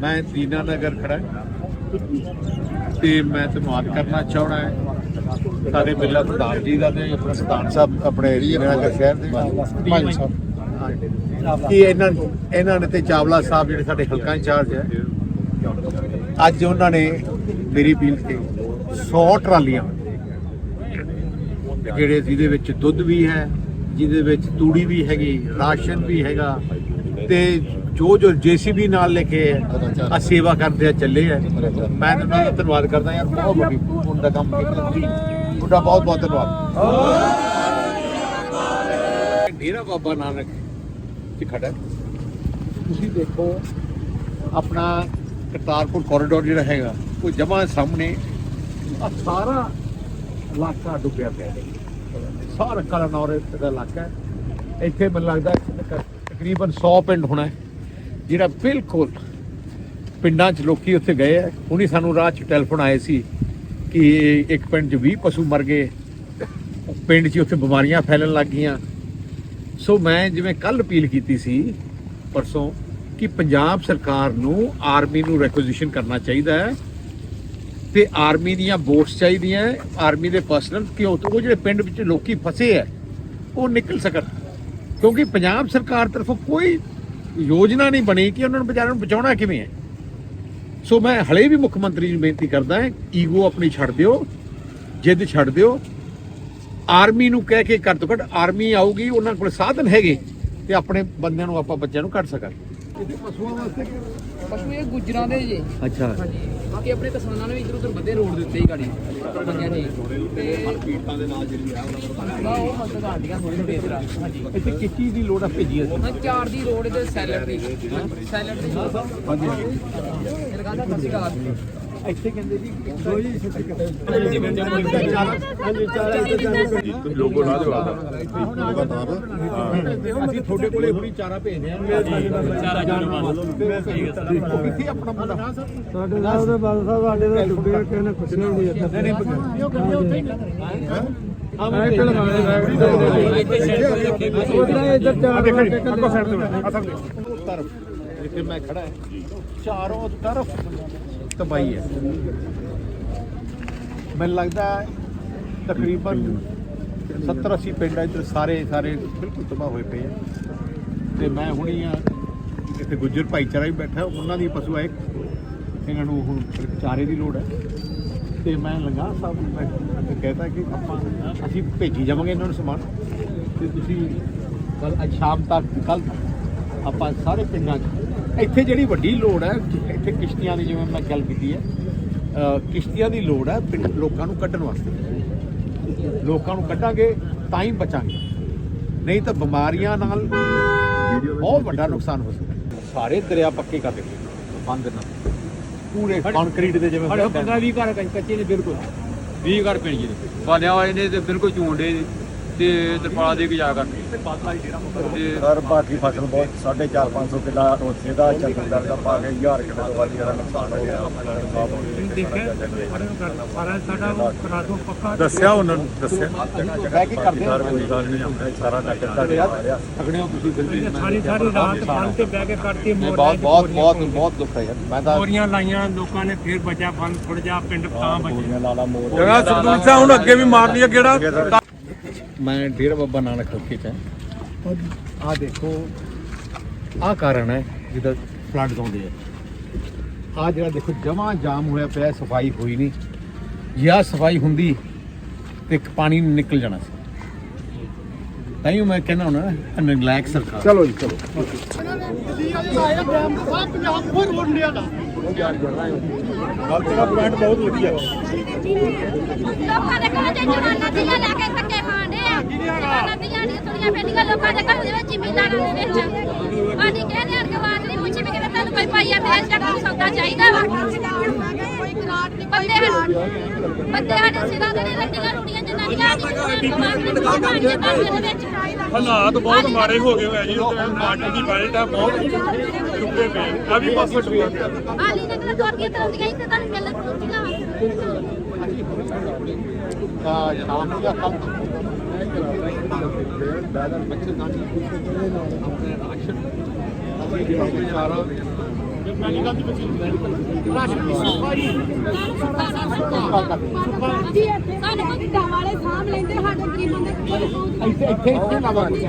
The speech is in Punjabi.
ਮੈਂ ਦੀਨਾ ਨਗਰ ਖੜਾ ਤੇ ਮੈਂ ਧੰਨਵਾਦ ਕਰਨਾ ਚਾਹਣਾ ਹੈ। ਸਾਡੇ ਬਿੱਲਾ ਪ੍ਰਧਾਨ ਜੀ ਦਾ ਤੇ ਆਪਣੇ ਪ੍ਰਧਾਨ ਸਾਹਿਬ ਆਪਣੇ ਦੀਨਾ ਨਗਰ ਸ਼ਹਿਰ ਦੇ ਭਾਈ ਸਾਹਿਬ ਕਿ ਇਹਨਾਂ ਇਹਨਾਂ ਨੇ ਤੇ ਚਾਵਲਾ ਸਾਹਿਬ ਜਿਹੜੇ ਸਾਡੇ ਹਲਕਾ ਇੰਚਾਰਜ ਹੈ। ਅੱਜ ਉਹਨਾਂ ਨੇ ਮੇਰੀ ਅਪੀਲ ਤੇ 100 ਟਰਾਲੀਆਂ ਜਿਹੜੇ ਜਿਹਦੇ ਵਿੱਚ ਦੁੱਧ ਵੀ ਹੈ ਜਿਹਦੇ ਵਿੱਚ ਤੂੜੀ ਵੀ ਹੈਗੀ ਰਾਸ਼ਨ ਵੀ ਹੈਗਾ ਤੇ ਜੋ ਜੋ ਜੀਸੀਬੀ ਨਾਲ ਲੈ ਕੇ ਆ ਸੇਵਾ ਕਰਦੇ ਆ ਚੱਲੇ ਆ। ਮੈਂ ਉਹਨਾਂ ਦਾ ਧੰਨਵਾਦ ਕਰਦਾ ਯਾਰ ਬਹੁਤ ਵੱਡੀ ਪੁੰਨ ਦਾ ਕੰਮ ਕੀਤਾ ਤੁਸੀਂ। ਤੁਹਾਡਾ ਬਹੁਤ ਬਹੁਤ ਧੰਨਵਾਦ। ਡੇਰਾ ਬਾਬਾ ਨਾਨਕ ਚ ਖੜਾ ਤੁਸੀਂ ਦੇਖੋ ਆਪਣਾ ਕਰਤਾਰਪੁਰ ਕੋਰੀਡੋਰ ਜਿਹੜਾ ਹੈਗਾ ਉਹ ਜਮਾ ਸਾਹਮਣੇ ਆ ਸਾਰਾ ਇਲਾਕਾ ਡੁੱਬਿਆ ਪਿਆ ਹੈ। ਸਾਰਾ ਕਲਨੌਰ ਦਾ ਇਲਾਕਾ ਇੱਥੇ ਮੈਨੂੰ ਲੱਗਦਾ ਤਕ- ਤਕਰੀਬਨ 100 ਪਿੰਡ ਹੋਣਾ ਹੈ, ਜਿਹੜਾ ਬਿਲਕੁਲ ਪਿੰਡਾਂ 'ਚ ਲੋਕੀ ਉੱਥੇ ਗਏ ਆ, ਹੁਣੀ ਸਾਨੂੰ ਰਾਹ 'ਚ ਟੈਲੀਫੋਨ ਆਏ ਸੀ ਕਿ ਇੱਕ ਪਿੰਡ 'ਚ 20 ਪਸ਼ੂ ਮਰ ਗਏ। ਪਿੰਡ 'ਚ ਉੱਥੇ ਬਿਮਾਰੀਆਂ ਫੈਲਣ ਲੱਗ ਗਈਆਂ। ਸੋ ਮੈਂ ਜਿਵੇਂ ਕੱਲ ਅਪੀਲ ਕੀਤੀ ਸੀ, ਪਰਸੋਂ, ਕਿ ਪੰਜਾਬ ਸਰਕਾਰ ਨੂੰ ਆਰਮੀ ਨੂੰ ਰੈਕੁਜੀਸ਼ਨ ਕਰਨਾ ਚਾਹੀਦਾ ਹੈ ਤੇ ਆਰਮੀ ਦੀਆਂ ਬੋਟਸ ਚਾਹੀਦੀਆਂ ਆਰਮੀ ਦੇ ਪਰਸਨਲ ਕਿ ਉਹ ਜਿਹੜੇ ਪਿੰਡ ਵਿੱਚ ਲੋਕੀ ਫਸੇ ਹੈ, ਉਹ ਨਿਕਲ ਸਕਣ। ਕਿਉਂਕਿ ਪੰਜਾਬ ਸਰਕਾਰ ਤਰਫੋਂ ਕੋਈ ਯੋਜਨਾ ਨਹੀਂ ਬਣੀ ਕਿ ਉਹਨਾਂ ਨੂੰ ਵਿਚਾਰਿਆਂ ਨੂੰ ਬਚਾਉਣਾ ਕਿਵੇਂ ਹੈ? ਸੋ ਮੈਂ ਹਲੇ ਵੀ ਮੁੱਖ ਮੰਤਰੀ ਨੂੰ ਬੇਨਤੀ ਕਰਦਾ ਹਾਂ ਈਗੋ ਆਪਣੀ ਛੱਡ ਦਿਓ, ਜਿੱਦ ਛੱਡ ਦਿਓ। ਆਰਮੀ ਨੂੰ ਕਹਿ ਕੇ ਘੱਟ ਤੋਂ ਘੱਟ ਆਰਮੀ ਆਊਗੀ, ਉਹਨਾਂ ਕੋਲ ਸਾਧਨ ਹੈਗੇ ਤੇ ਆਪਣੇ ਬੰਦਿਆਂ ਨੂੰ ਆਪਾਂ ਬੱਚਿਆਂ ਨੂੰ ਕੱਢ ਸਕਾਂਗੇ। ਇਹਦੇ ਪਸ਼ੂਆਂ ਵਾਸਤੇ ਪਸ਼ੂ ਇਹ ਗੁੱਜਰਾਂ ਦੇ ਜੇ। ਅੱਛਾ। ਬਾਕੀ ਆਪਣੇ ਕਿਸਾਨਾਂ ਨੇ ਵੀ ਇਧਰ ਉਧਰ ਵਧੇ ਰੋਡ ਦੇ ਉੱਤੇ ਹੀ ਗਾੜੀ ਪੰਜਾਂ ਜੀ ਤੇ ਪੀਟਾਂ ਦੇ ਨਾਲ ਜਿਹੜੀ ਆ ਬਾ ਉਹ ਮਸਲ ਗਾਡੀਆਂ ਥੋੜੀ ਥੋੜੀ ਇਧਰ ਹਾਂਜੀ। ਇੱਥੇ ਚੀਜ਼ ਦੀ ਲੋੜ ਆ ਭੇਜੀ ਅਸੀਂ ਹਾਂ ਚਾਰ ਦੀ ਰੋਡ ਤੇ ਸੈਲਡ ਦੀ। ਸੈਲਡ ਦੀ ਹਾਂਜੀ ਲਗਾਦਾ ਸਸੀ ਕਾ ਇੱਥੇ ਕਹਿੰਦੇ ਜੀ ਲੋਗੋ ਲਾ ਦਿਓ ਅਸੀਂ ਤੁਹਾਡੇ ਕੋਲੇ ਹੁਣੀ ਚਾਰਾ ਭੇਜਦੇ ਆ ਚਾਰਾ ਉਹ ਕਿੱਥੇ ਆਪਣਾ ਮੁੰਡਾ ਸਾਡੇ ਨਾਲ ਦੇ ਬਾਦ ਸਾਹਿਬ ਸਾਡੇ ਦਾ ਡੁੱਬੇ ਕਿਸੇ ਨੇ ਕੁਛ ਨਹੀਂ ਇੱਥੇ। ਨਹੀਂ ਨਹੀਂ ਆਹ ਇੱਥੇ ਲਗਾਉਣੇ ਉਹਦਾ ਇੱਧਰ ਚਾਰ ਅੱਗੋਂ ਸਾਈਡ ਤੇ ਤਰਫ ਜਿੱਥੇ ਮੈਂ ਖੜਾ ਹੈ। ਚਾਰੋਂ ਤਰਫ ਤਬਾਹੀ ਹੈ। ਮੈਨੂੰ ਲੱਗਦਾ ਤਕਰੀਬਨ 70 80 ਪਿੰਡ ਇੱਧਰ ਸਾਰੇ ਸਾਰੇ ਬਿਲਕੁਲ ਤਬਾਹ ਹੋਏ ਪਏ ਆ। ਤੇ ਮੈਂ ਹੁਣੀ ਆ ਇੱਥੇ ਗੁੱਜਰ ਭਾਈਚਾਰਾ ਵੀ ਬੈਠਾ, ਉਹਨਾਂ ਦੀ ਪਸ਼ੂ ਆਏ ਇਹਨਾਂ ਨੂੰ ਹੁਣ ਚਾਰੇ ਦੀ ਲੋੜ ਹੈ। ਤੇ ਮੈਂ ਲੰਗਾ ਸਾਹਿਬ ਨੂੰ ਮੈਂ ਕਹਿੰਦਾ ਕਿ ਆਪਾਂ ਅਸੀਂ ਭੇਜੀ ਜਾਵਾਂਗੇ ਇਹਨਾਂ ਨੂੰ ਸਮਾਨ। ਤੇ ਤੁਸੀਂ ਕੱਲ ਅੱਜ ਸ਼ਾਮ ਤੱਕ ਕੱਲ ਆਪਾਂ ਸਾਰੇ ਪਿੰਡਾਂ 'ਚ ਇੱਥੇ ਜਿਹੜੀ ਵੱਡੀ ਲੋੜ ਹੈ ਇੱਥੇ ਕਿਸ਼ਤੀਆਂ ਦੀ ਜਿਵੇਂ ਮੈਂ ਗੱਲ ਕੀਤੀ ਹੈ ਕਿਸ਼ਤੀਆਂ ਦੀ ਲੋੜ ਹੈ ਪਿੰਡ ਲੋਕਾਂ ਨੂੰ ਕੱਢਣ ਵਾਸਤੇ। ਲੋਕਾਂ ਨੂੰ ਕੱਢਾਂਗੇ ਤਾਂ ਹੀ ਬਚਾਂਗੇ। ਨਹੀਂ ਤਾਂ ਬਿਮਾਰੀਆਂ ਨਾਲ ਬਹੁਤ ਵੱਡਾ ਨੁਕਸਾਨ ਹੋ ਸਕਦਾ ਸਾਰੇ ਦਰਿਆ ਪੱਕੇ ਕਰ ਦਿੱਤੇ ਬੰਦ ਨਾਲ ਪੂਰੇ ਕੰਕਰੀਟ ਦੇ ਜਿਵੇਂ ਸਾਡੇ 15 20 ਘਰ ਕੱਚੇ ਨੇ ਬਿਲਕੁਲ। 20 ਘਰ ਨੇ ਬਾਲਿਆਂ ਵਾਲੇ ਨੇ ਤੇ ਬਿਲਕੁਲ ਝੂੰਡੇ ਤੇ ਤਰਪਾਲਾ ਦੇ ਕੇ ਜਾ ਕਰਦੇ ਤੇ ਸਰ ਬਾਕੀ ਫਸਲ ਬਹੁਤ 4.5 500 ਕਿੱਲਾ ਉੱਥੇ ਦਾ ਚੱਕਰ ਦਾ ਪਾ ਕੇ 1000 ਕਿੱਲਾ ਤੋਂ ਵੱਧ ਜ਼ਿਆਦਾ ਨੁਕਸਾਨ ਹੋ ਗਿਆ। ਸਾਰਾ ਸਾਡਾ ਕਰਾ ਦੋ ਪੱਕਾ। ਦੱਸਿਆ ਉਹਨਾਂ ਨੂੰ ਦੱਸਿਆ। ਬਹਿ ਕੇ ਕਰਦੇ ਸਰ ਕੋਈ ਗੱਲ ਨਹੀਂ ਹੁੰਦਾ ਸਾਰਾ ਨਗਰ ਆ ਰਿਹਾ ਹੋ ਤੁਸੀਂ ਬਿਲਕੁਲ ਸਾਰੀ ਸਾਰੀ ਰਾਤ ਬੰਨ ਤੇ ਬਹਿ ਕੇ ਕੱਢਤੀ ਨਹੀਂ, ਬਹੁਤ ਬਹੁਤ ਬਹੁਤ ਬਹੁਤ ਦੁੱਖ ਹੈ ਯਾਰ ਮੈਂ ਤਾਂ ਮੋਰੀਆਂ ਲਾਈਆਂ ਲੋਕਾਂ ਨੇ ਫੇਰ ਬਚਾ ਬੰਨ ਥੋੜਾ ਜਿਹਾ ਪਿੰਡ ਤਾਂ ਬਚੇ ਗੋਲੀਆਂ ਲਾਲਾ ਮੋਰ ਜਗਾ ਸਰਦੂਲ ਸਾਹਿਬ ਹੁਣ ਅੱਗੇ ਵੀ ਮਾਰਨੀ ਆ ਕਿਹੜਾ ਮੈਂ ਡੇਰਾ ਬਾਬਾ ਨਾਨਕ ਹਲਕੇ ਚ ਆ ਦੇਖੋ ਆ ਕਾਰਨ ਹੈ ਜਿਹਦਾ ਫਲੱਡ ਆਉਂਦੇ ਆ। ਆ ਜਿਹੜਾ ਦੇਖੋ ਜਮਾ ਜਾਮ ਹੋਇਆ ਪਿਆ ਸਫ਼ਾਈ ਹੋਈ ਨਹੀਂ। ਜੇ ਸਫ਼ਾਈ ਹੁੰਦੀ ਤੇ ਪਾਣੀ ਨਿਕਲ ਜਾਣਾ ਸੀ। ਤਾਂ ਹੀ ਮੈਂ ਕਹਿੰਦਾ ਹੁਣ ਨਗਲੈਕ ਸਰਕਾਰ। ਚਲੋ ਜੀ ਚਲੋ। ਲੋਕਾਂ ਦੇ ਘਰ ਚ ਜਵਾਨਾਂ ਦੀਆਂ ਲੈ ਕੇ ਧੱਕੇ ਖਾਂਦੇ ਆ ਜਵਾਨਾਂ ਦੀਆਂ ਨੀ ਤੁਰੀਆਂ ਫਿਰਦੀਆਂ ਲੋਕਾਂ ਦੇ ਘਰ ਦੇ ਵਿੱਚ ਜ਼ਿਮੀਂਦਾਰਾਂ ਦੇ ਵਿੱਚ। ਆਦੀ ਕਹਿੰਦੇ ਹਨ ਗਵਾਤ ਨਹੀਂ ਪੁੱਛੀ ਵੀ ਕਿਤੇ ਤੁਹਾਨੂੰ ਕੋਈ ਪਾਈਆ ਭੇਜ ਦਾ ਕੰਮ ਸੌਦਾ ਚਾਹੀਦਾ ਵਾ। ਬੰਦੇ ਹਨ ਬੰਦੇ ਸਾਡੇ ਸਿਰਾਂ ਦੇ ਨੀ ਰੰਡੀਆਂ ਰੂੜੀਆਂ ਜਨਾਨੀਆਂ ਦੀ ਗਵਾਤ ਨਹੀਂ ਪੁੱਛੀ ਦੇ ਵਿੱਚ। ਹਾਲਾਤ ਬਹੁਤ ਮਾੜੇ ਹੋ ਗਏ ਹੋਏ ਜੀ ਉੱਤੇ ਮਾਟੀ ਦੀ ਬੈਲਟ ਆ ਬਹੁਤ ਡੁੱਬੇ ਪਏ ਆ। ਵੀ ਪਾਸੇ ਡੁੱਬੇ ਆਲੀ ਨਗਰ ਤੋਰ ਕੇ ਤਰੰਦੀਆਂ ਇੱਥੇ ਤੁਹਾਨੂੰ ਮਿਲਣ ਪਹੁੰਚੀਆਂ ਆ ਸ਼ਾਮ ਨੂੰ ਜਾਂ ਕੱਲ ਸਾਨੂੰ ਕੋਈ ਗਾਂ ਵਾਲੇ ਸਾਂਭ ਲੈਂਦੇ ਸਾਡੇ ਗਰੀਬਾਂ ਦੇ ਕੋਈ ਇੱਥੇ ਇੱਥੇ ਇੱਥੇ ਲਾਵਾਂਗੇ।